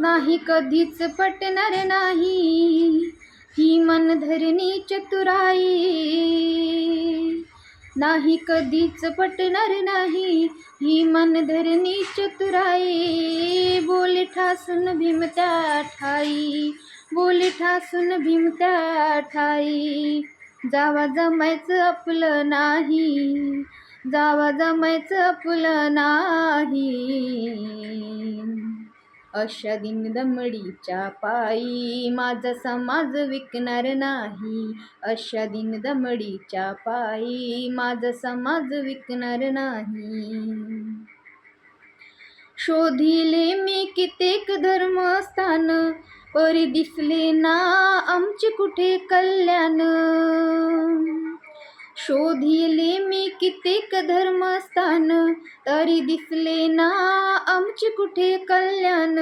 नाही कधीच पटणार नाही. ही मनधरणी चतुराई. नाही कधीच पटणार नाही. ही मनधरणी चतुराई. बोली ठासून भीमत्या ठाई. बोली ठासून भीमत्या ठाई. जावा जमायचं आपलं नाही. जावा जमायचं आपलं नाही. अशा दिनदमडीच्या पायी माझा समाज विकणार नाही. अशा दिनदमडीच्या पायी माझा समाज विकणार नाही. शोधिले मी कित्येक धर्मस्थान परी दिसले ना आमचे कुठे कल्याण. शोधिले मी कित्येक धर्मस्थान तरी दिसले ना आमचे कुठे कल्याण.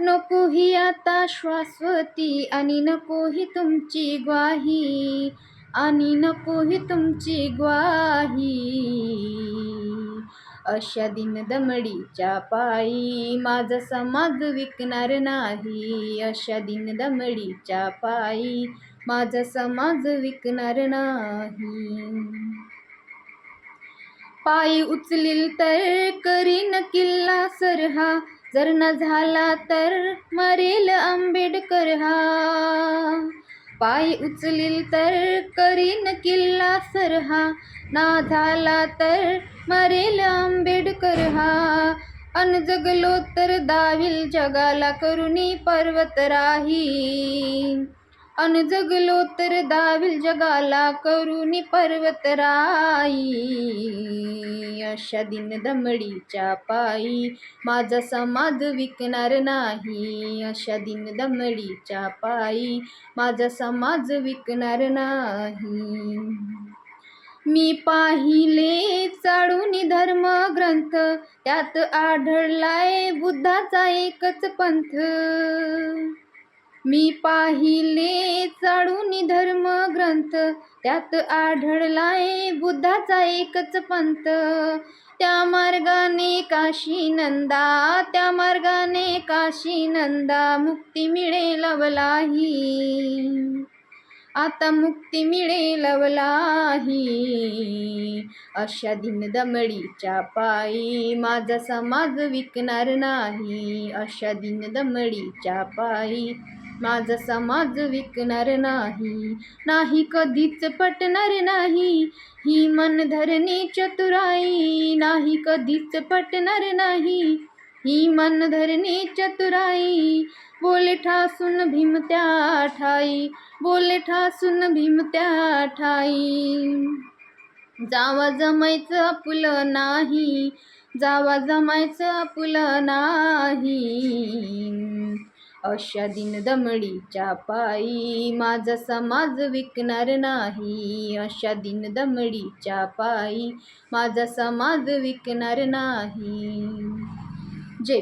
नको ही आता श्वासवती आणि नको ही तुमची ग्वाही आणि नको ही तुमची ग्वाही. अशा दिन दमडीच्या पायी माझा समाज विकणार नाही. अशा दिन दमडीच्या पायी माझा समाज विकणार नाही. पायी उचलील तर करीन किल्ला सरहा जर न झाला तर मरेल आंबेडकर हा. पाय उचलील तर करीन किल्ला सरहा ना झाला तर मरेल आंबेडकर हा. अन जगलो तर दाविल जगाला करुणी पर्वत राही. अन जगलो तर दाविल जगाला करुणी पर्वत राई अशा दिन दमडीच्या पायी माझा समाज विकणार नाही. अशा दिन दमडीच्या पायी माझा समाज विकणार नाही. मी पाहिले चाळून धर्म ग्रंथ त्यात आढळलाय बुद्धाचा एकच पंथ. मी पाहिले चाडून धर्म ग्रंथ त्यात आढळलाय बुद्धाचा एकच पंथ. त्या मार्गाने काशी नंदा त्या मार्गाने काशी नंदा. मुक्ती मिळे लवलाही आता मुक्ती मिळे लवलाही अशा दिनदमडीच्या पायी माझा समाज विकणार नाही. अशा दिनदमडीच्या पायी माझा समाज विकणार नाही नाही कधीच पटणार नाही. ही मन धरणे चतुराई नाही कधीच पटणार नाही. ही मन धरणे चतुराई बोले ठासून भीमत्या ठाई बोले ठासून भीमत्या ठाई. जावा जमायचं आपुलं नाही जावा जमायचं आपुलं नाही. अशा दिन दिनदमडीच्या पायी माझा समाज विकणार नाही. अशा दिन दिनदमडीच्या पायी माझा समाज विकणार नाही. जय